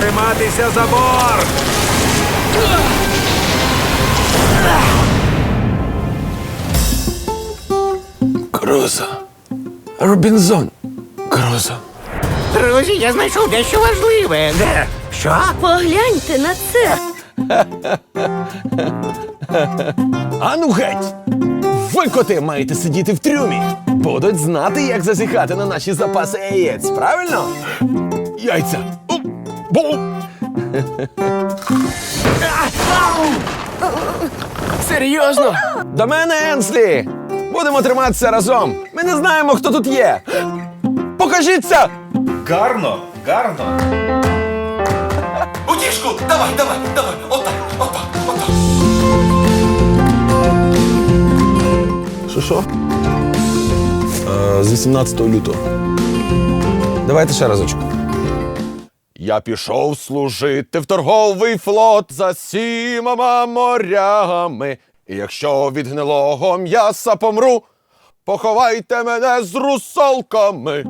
Триматися за борт! Крузо. Робінзон. Крузо. Друзі, я знайшов дещо важливе. Де? Що? Погляньте на це. Ану геть! Ви, коти, маєте сидіти в трюмі. Будуть знати, як зазіхати на наші запаси яєць, правильно? Яйця. У, Бу! Серйозно? До мене, Енслі! Будемо триматися разом. Ми не знаємо, хто тут є. Покажіться! Гарно, гарно. Утішку, давай, давай, давай, отак, отак, отак. Що що? Е, з 18 лютого. Давайте ще разочку. Я пішов служити в торговий флот за сімома морями. І якщо від гнилого м'яса помру, поховайте мене з русалками.